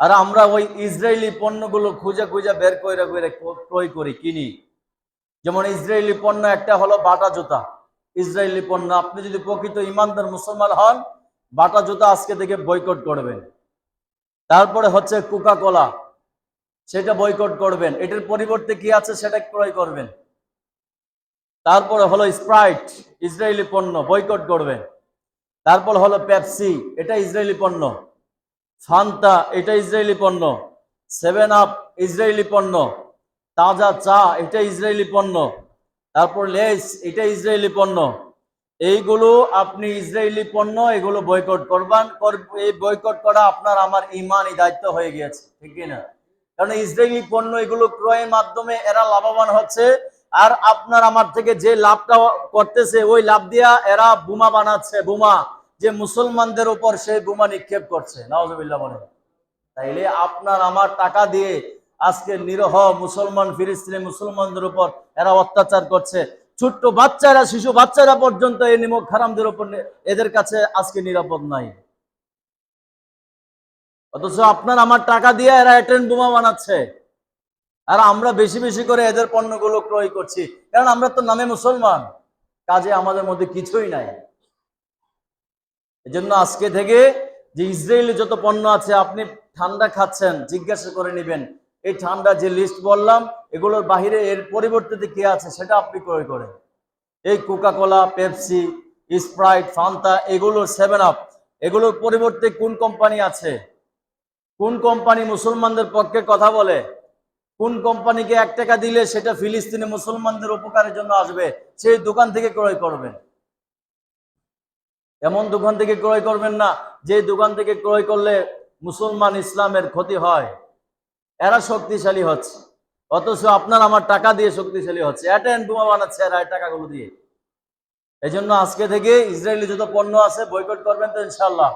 আর আমরা ওই ইসরায়েলি পণ্যগুলো খুঁজে খুঁজে বের করে করে ক্রয় করি, কিনি। যেমন ইসরায়েলি পণ্য একটা হলো বাটা জুতা। ইসরায়েলি পণ্য, আপনি যদি প্রকৃত ইমানদার মুসলমান হন, বাটা জুতা আজকে থেকে বয়কট করবেন। তারপরে হচ্ছে কোকা কোলা সেটা বয়কট করবেন। এটার পরিবর্তে কি আছে সেটা ক্রয় করবেন। তারপরে হলো স্প্রাইট, ইসরায়েলি পণ্য, বয়কট করবেন। তারপর হলো পেপসি, এটা ইসরায়েলি পণ্য। ফান্তা, এটা ইসরায়েলি পণ্য। সেভেন আপ ইসরায়েলি পণ্য। তাজা চা, এটা ইসরায়েলি পণ্য। তারপর লেস, এটা ইসরায়েলি পণ্য। এইগুলো আপনি ইসরায়েলি পণ্য, এগুলো বয়কট করবেন। কর- এই বয়কট করা আপনার আমার ইমানই দায়িত্ব হয়ে গিয়েছে, ঠিক না? কারণ ইসরায়েলি পণ্য, এগুলো ক্রয়ের মাধ্যমে এরা লাভবান হচ্ছে। আর আপনার আমার থেকে যে লাভটা করতেছে, ওই লাভ দিয়া এরা বোমা বানাচ্ছে, বোমা। যে মুসলমানদের উপর সে বোমা নিক্ষেপ করছে নওয়াজবিল্লাহ বলে তাইলে আপনার আমার টাকা দিয়ে আজকে নিরহ মুসলমান ফিলিস্তিনি মুসলমানদের উপর এরা অত্যাচার করছে। ছোট্ট বাচ্চারা, শিশু বাচ্চারা পর্যন্ত এই নিমক খারামদের উপর এদের কাছে আজকে নিরাপদ নাই। অথচ আপনার আমার টাকা দিয়ে এরা এটেন বোমা বানাচ্ছে। আর আমরা বেশি বেশি করে এদের পণ্যগুলো ক্রয় করছি। কারণ আমরা তো নামে মুসলমান, কাজে আমাদের মধ্যে কিছুই নাই। এজন্য আজকে থেকে যে ইসরায়েলি যত পণ্য আছে, আপনি ঠান্ডা খাচ্ছেন, জিজ্ঞাসা করে নেবেন। এই ঠান্ডা যে লিস্ট বললাম, এগুলোর বাহিরে এর পরিবর্তে কি আছে সেটা আপনি ক্রয় করেন। এই Coca Cola Pepsi Sprite Fanta এগুলো সেভেন আপ এগুলোর পরিবর্তে কোন কোম্পানি আছে? কোন কোম্পানি মুসলমানদের পক্ষে কথা বলে? কোন কোম্পানিকে এক টাকা দিলে সেটা ফিলিস্তিনি মুসলমানদের উপকারের জন্য আসবে? সেই দোকান থেকে ক্রয় করবেন। এমন দোকান থেকে ক্রয় করবেন না, যে দোকান থেকে ক্রয় করলে মুসলমান ইসলামের ক্ষতি হয়। এরা শক্তিশালী হচ্ছে। অথচ আপনার আমার টাকা দিয়ে শক্তিশালী হচ্ছে। বানাচ্ছে এরা টাকাগুলো দিয়ে। এই জন্য আজকে থেকে ইসরায়েলি যত পণ্য আছে বয়কট করবেন তো ইনশাল্লাহ